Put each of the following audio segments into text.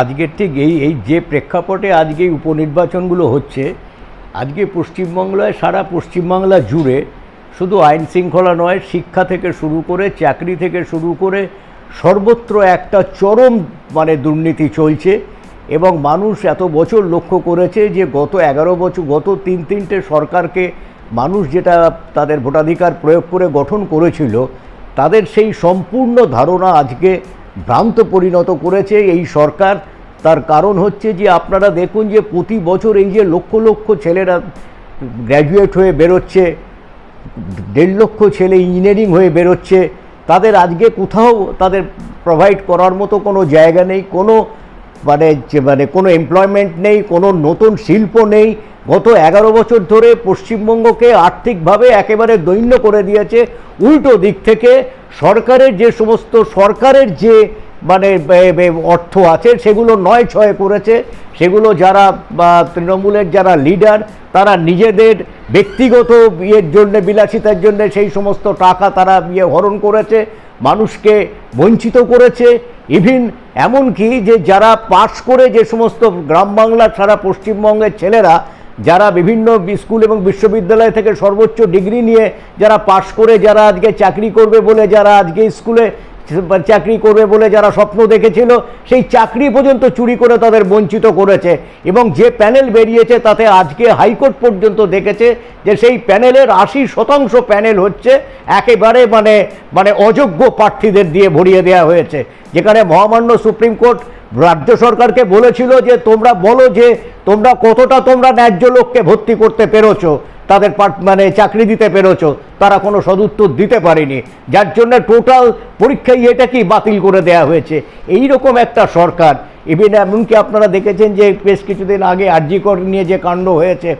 আজকের ঠিক এই এই যে প্রেক্ষাপটে আজকে উপনির্বাচনগুলো হচ্ছে, আজকে পশ্চিমবাংলায়, সারা পশ্চিমবাংলা জুড়ে শুধু আইন শৃঙ্খলা নয়, শিক্ষা থেকে শুরু করে, চাকরি থেকে শুরু করে, সর্বত্র একটা চরম মানে দুর্নীতি চলছে এবং মানুষ এত বছর লক্ষ্য করেছে যে গত এগারো বছর, গত তিন তিনটে সরকারকে মানুষ যেটা তাদের ভোটাধিকার প্রয়োগ করে গঠন করেছিল, তাদের সেই সম্পূর্ণ ধারণা আজকে ভ্রান্ত পরিণত করেছে এই সরকার। তার কারণ হচ্ছে যে আপনারা দেখুন যে প্রতি বছর এই যে লক্ষ লক্ষ ছেলেরা গ্র্যাজুয়েট হয়ে বেরোচ্ছে, দেড় লক্ষ ছেলে ইঞ্জিনিয়ারিং হয়ে বেরোচ্ছে, তাদের আজকে কোথাও তাদের প্রোভাইড করার মতো কোনো জায়গা নেই, কোনো মানে মানে কোনো এমপ্লয়মেন্ট নেই, কোনো নতুন শিল্প নেই। গত এগারো বছর ধরে পশ্চিমবঙ্গকে আর্থিকভাবে একেবারে দৈন্য করে দিয়েছে। উল্টো দিক থেকে সরকারের যে সমস্ত সরকারের যে মানে অর্থ আছে, সেগুলো নয় ছয় করেছে। সেগুলো যারা তৃণমূলের যারা লিডার তারা নিজেদের ব্যক্তিগত ইয়ের জন্য, বিলাসিতার জন্য সেই সমস্ত টাকা তারা ইয়ে হরণ করেছে, মানুষকে বঞ্চিত করেছে। ইভিন এমনকি যে যারা পাশ করে যে সমস্ত গ্রাম বাংলার সারা পশ্চিমবঙ্গের ছেলেরা যারা বিভিন্ন স্কুল এবং বিশ্ববিদ্যালয় থেকে সর্বোচ্চ ডিগ্রি নিয়ে যারা পাশ করে, যারা আজকে চাকরি করবে বলে, যারা আজকে স্কুলে চাকরি করবে বলে যারা স্বপ্ন দেখেছিল, সেই চাকরি পর্যন্ত চুরি করে তাদের বঞ্চিত করেছে। এবং যে প্যানেল বেরিয়েছে তাতে আজকে হাইকোর্ট পর্যন্ত দেখেছে যে সেই প্যানেলের আশি শতাংশ প্যানেল হচ্ছে একেবারে মানে মানে অযোগ্য প্রার্থীদের দিয়ে ভরিয়ে দেওয়া হয়েছে। যেখানে মহামান্য সুপ্রিম কোর্ট রাজ্য সরকারকে বলেছিল যে তোমরা বলো যে তোমরা কতটা তোমরা ন্যায্য লোককে ভর্তি করতে পেরেছ, তাদের মানে চাকরি দিতে পেরেছ, তারা কোনো সদুত্তর দিতে পারেনি। যার জন্য টোটাল পরীক্ষায় এটাকেই বাতিল করে দেওয়া হয়েছে? এই রকম একটা সরকার। ইভেন এমনকি আপনারা দেখেছেন যে বেশ কিছুদিন আগে আরজিকর নিয়ে যে কাণ্ড হয়েছে,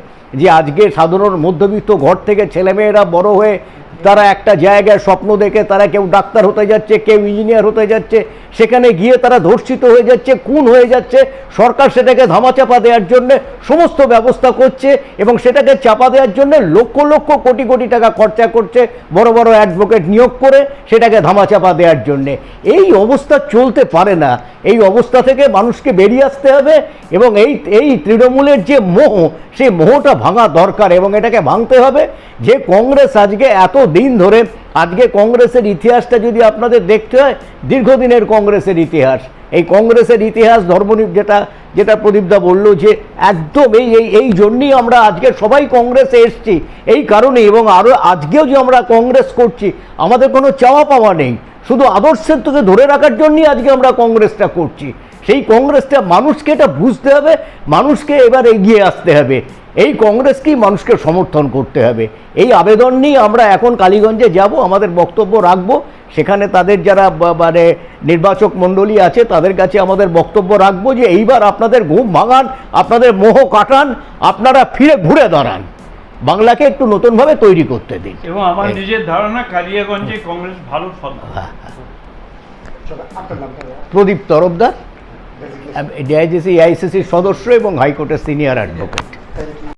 যে আজকে সাধারণ মধ্যবিত্ত ঘর থেকে ছেলেমেয়েরা বড় হয়ে তারা একটা জায়গায় স্বপ্ন দেখে তারা কেউ ডাক্তার হতে যাচ্ছে, কেউ ইঞ্জিনিয়ার হতে যাচ্ছে, সেখানে গিয়ে তারা ধর্ষিত হয়ে যাচ্ছে, খুন হয়ে যাচ্ছে। সরকার সেটাকে ধামাচাপা দেওয়ার জন্য সমস্ত ব্যবস্থা করছে এবং সেটাকে চাপা দেওয়ার জন্য লক্ষ লক্ষ কোটি কোটি টাকা খরচা করছে বড় বড় অ্যাডভোকেট নিয়োগ করে সেটাকে ধামাচাপা দেওয়ার জন্যে। এই অবস্থা চলতে পারে না। এই অবস্থা থেকে মানুষকে বেরিয়ে আসতে হবে এবং এই এই তৃণমূলের যে মোহ, সেই মোহটা ভাঙা দরকার এবং এটাকে ভাঙতে হবে। যে কংগ্রেস আজকে এত দিন ধরে আজকে কংগ্রেসের ইতিহাসটা যদি আপনাদের দেখতে হয়, দীর্ঘদিনের কংগ্রেসের ইতিহাস। এই কংগ্রেসের ইতিহাস ধর্ম যেটা যেটা প্রদীপদা বলল যে একদম এই এই এই জন্যই আমরা আজকে সবাই কংগ্রেসে এসছি। এই কারণে এবং আরও আজকেও যে আমরা কংগ্রেস করছি, আমাদের কোনো চাওয়া পাওয়া নেই। শুধু আদর্শের তোকে ধরে রাখার জন্যই আজকে আমরা কংগ্রেসটা করছি। সেই কংগ্রেসটা মানুষকে এটা বুঝতে হবে, মানুষকে এবার এগিয়ে আসতে হবে। এই কংগ্রেসকেই মানুষকে সমর্থন করতে হবে। এই আবেদন নিয়ে আমরা এখন কালীগঞ্জে যাব আমাদের বক্তব্য রাখব। সেখানে তাদের যারা মানে নির্বাচক মণ্ডলী আছে তাদের কাছে আমাদের বক্তব্য রাখব যে এইবার আপনাদের ঘুম ভাঙান আপনাদের মোহ কাটান আপনারা ফিরে ঘুরে দাঁড়ান। বাংলাকে একটু নতুনভাবে তৈরি করতে দিন। এবং আমার নিজের ধারণা কালিয়াগঞ্জে কংগ্রেস ভালো ফল। প্রদীপ তরফদার ডিআইজিসি আইসিসির সদস্য এবং হাইকোর্টের সিনিয়র অ্যাডভোকেট। Thank you.